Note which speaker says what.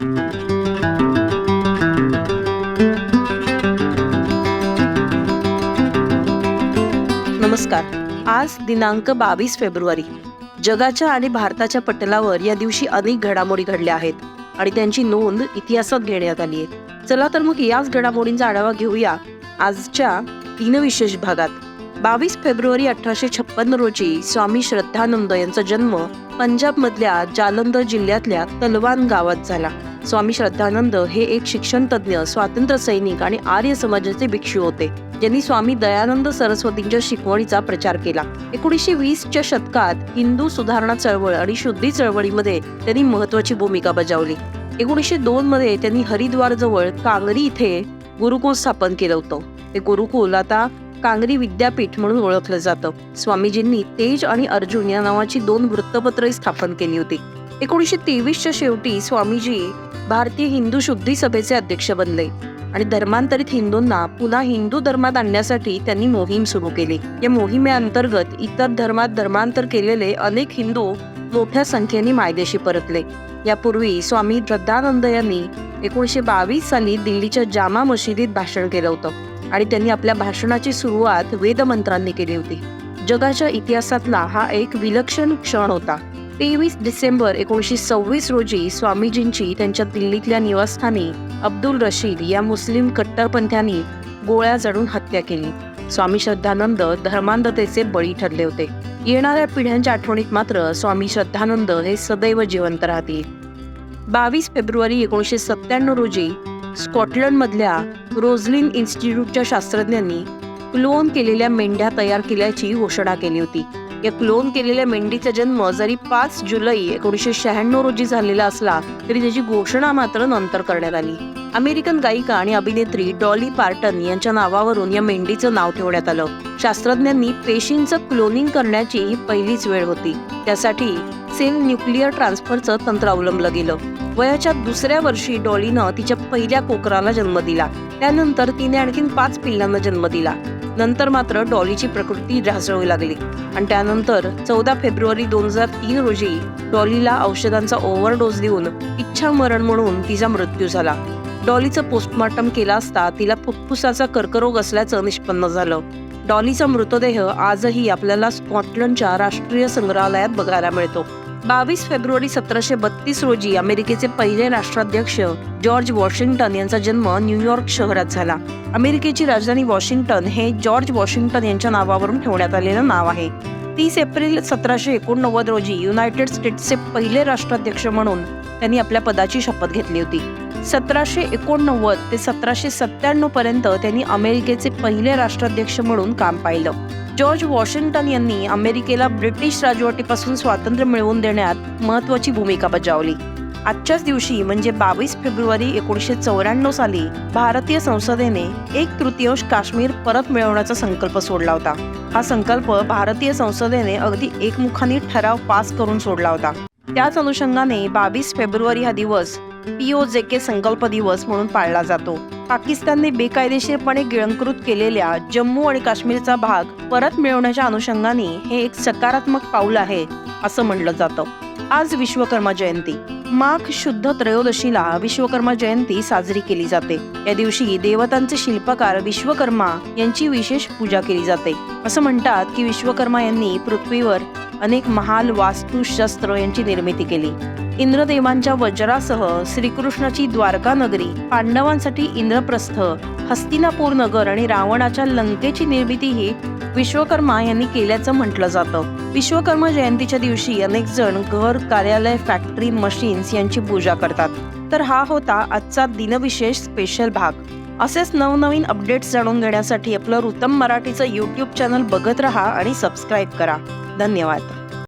Speaker 1: नमस्कार. आज दिनांक बावीस फेब्रुवारी. जगाच्या आणि भारताच्या पटलावर या दिवशी अनेक घडामोडी घडल्या आहेत आणि त्यांची नोंद इतिहासात घेण्यात आली आहे. चला तर मग याच घडामोडींचा आढावा घेऊया आजच्या तीन विशेष भागात. बावीस फेब्रुवारी अठराशे छप्पन्न रोजी स्वामी श्रद्धानंद यांचा जन्म पंजाब मधल्या जालंधर जिल्ह्यातल्या तलवान गावात झाला. स्वामी श्रद्धानंद हे एक शिक्षण तज्ज्ञ स्वातंत्र्य सैनिक आणि आर्य समाजाचे भिक्षू होते. ज्यांनी स्वामी दयानंद सरस्वतींच्या शिकवणीचा प्रचार केला. एकोणीसशे वीसच्या शतकात हिंदू सुधारणा चळवळ आणि शुद्धी चळवळीमध्ये त्यांनी महत्वाची भूमिका बजावली. एकोणीसशे दोन मध्ये त्यांनी हरिद्वार जवळ कांगरी इथे गुरुकुल स्थापन केलं होतं. ते गुरुकुल आता कांगरी विद्यापीठ म्हणून ओळखलं जातं. स्वामीजींनी तेज आणि अर्जुन या नावाची दोन वृत्तपत्रे स्थापन केली होती. एकोणीसशे तेवीसच्या शेवटी स्वामीजी भारतीय हिंदू शुद्धी सभेचे अध्यक्ष बनले आणि धर्मांतरित हिंदूंना पुन्हा हिंदू धर्मात आणण्यासाठी त्यांनी मोहीम सुरू केली. या मोहिमेअंतर्गत इतर धर्मात धर्मांतर केलेले अनेक हिंदू मोठ्या संख्येने मायदेशी परतले. यापूर्वी स्वामी श्रद्धानंद यांनी एकोणीसशे बावीस साली दिल्लीच्या जामा मशिदीत भाषण केलं होतं. आणि त्यांनी आपल्या भाषणाची सुरुवात वेदमंत्रांनी केली होती. जगाच्या इतिहासातला हा एक विलक्षण क्षण होता. तेवीस डिसेंबर एकोणीसशे सव्वीस रोजी स्वामीजींची त्यांच्या दिल्लीतल्या निवासस्थानी अब्दुल रशीद या मुस्लिम कट्टरपंथ्यांनी गोळ्या जडून हत्या केली. स्वामी श्रद्धानंद धर्मांधतेचे बळी ठरले होते. येणाऱ्या पिढ्यांच्या आठवणीत मात्र स्वामी श्रद्धानंद हे सदैव जिवंत राहतील. बावीस फेब्रुवारी एकोणीसशे सत्त्याण्णव रोजी स्कॉटलंडमधल्या रोझलिन इन्स्टिट्यूटच्या शास्त्रज्ञांनी क्लोन केलेल्या मेंढ्या तयार केल्याची घोषणा केली होती. या क्लोन केलेल्या मेंढीचा जन्म जरी पाच जुलै एकोणीसशे शहाण्णव रोजी झालेला असला तरी त्याची घोषणा मात्र नंतर करण्यात आली. अमेरिकन गायिका आणि अभिनेत्री डॉली पार्टन यांच्या नावावरून या मेंढीचं नाव ठेवण्यात आलं. शास्त्रज्ञांनी पेशींचं क्लोनिंग करण्याची ही पहिलीच वेळ होती. त्यासाठी सेल न्यूक्लिअर ट्रान्सफरचं तंत्र अवलंबलं गेलं. वयाच्या दुसऱ्या वर्षी डॉलीनं तिच्या पहिल्या कोकराला जन्म दिला. त्यानंतर तिने आणखीन पाच पिल्लांना जन्म दिला. नंतर मात्र डॉलीची प्रकृती ढासळू लागली. आणि त्यानंतर चौदा फेब्रुवारी दोन हजार तीन रोजी डॉलीला औषधांचा ओव्हरडोस देऊन इच्छा मरण म्हणून तिचा मृत्यू झाला. डॉलीचं पोस्टमॉर्टम केला असता तिला फुफ्फुसाचा कर्करोग असल्याचं निष्पन्न झालं. डॉलीचा मृतदेह आजही आपल्याला स्कॉटलंडच्या राष्ट्रीय संग्रहालयात बघायला मिळतो. बावीस फेब्रुवारी सतराशे बत्तीस रोजी अमेरिकेचे पहिले राष्ट्राध्यक्ष जॉर्ज वॉशिंग्टन यांचा जन्म न्यूयॉर्क शहरात झाला. अमेरिकेची राजधानी वॉशिंग्टन हे जॉर्ज वॉशिंग्टन यांच्या नावावरून ठेवण्यात आलेलं नाव आहे. तीस एप्रिल सतराशे एकोणनव्वद रोजी युनायटेड स्टेट्सचे पहिले राष्ट्राध्यक्ष म्हणून त्यांनी आपल्या पदाची शपथ घेतली होती. सतराशे एकोणनव्वद ते सतराशे सत्त्याण्णव पर्यंत त्यांनी अमेरिकेचे पहिले राष्ट्राध्यक्ष म्हणून काम पाहिलं. जॉर्ज वॉशिंग्टन यांनी अमेरिकेला ब्रिटिश राजवटीपासून स्वातंत्र्य मिळवून देण्यात महत्वाची भूमिका बजावली. आजच्याच दिवशी म्हणजे बावीस फेब्रुवारी एकोणीसशे चौऱ्याण्णव साली भारतीय संसदेने एक तृतीयांश काश्मीर परत मिळवण्याचा संकल्प सोडला होता. हा संकल्प भारतीय संसदेने अगदी एकमुखाने ठराव पास करून सोडला होता. त्याच अनुषंगाने बावीस फेब्रुवारी हा दिवस पीओजेके संकल्प दिवस म्हणून पाळला जातो. पाकिस्तानने बेकायदेशीरपणे गिळंकृत केलेल्या जम्मू आणि काश्मीरचा भाग परत मिळवण्याच्या अनुषंगाने हे एक सकारात्मक पाऊल आहे असं म्हणलं जातं. आज विश्वकर्मा जयंती. माघ शुद्ध त्रयोदशीला विश्वकर्मा जयंती साजरी केली जाते. या दिवशी देवतांचे शिल्पकार विश्वकर्मा यांची विशेष पूजा केली जाते. असं म्हणतात की विश्वकर्मा यांनी पृथ्वीवर अनेक महाल वास्तुशस्त्र यांची निर्मिती केली. इंद्रदेवांच्या वज्रासह श्रीकृष्णाची द्वारका नगरी पांडवांसाठी इंद्रप्रस्थ हस्तिनापूर नगर आणि रावणाच्या लंकेची निर्मिती ही विश्वकर्मा यांनी केल्याचं म्हटलं जातं. विश्वकर्मा जयंतीच्या दिवशी अनेक जण घर कार्यालय फॅक्टरी मशीन्स यांची पूजा करतात. तर हा होता आजचा दिनविशेष स्पेशल भाग. असेच नवनवीन अपडेट्स जाणून घेण्यासाठी आपलं रुतम मराठीचं यूट्यूब चॅनल बघत राहा आणि सबस्क्राईब करा. धन्यवाद.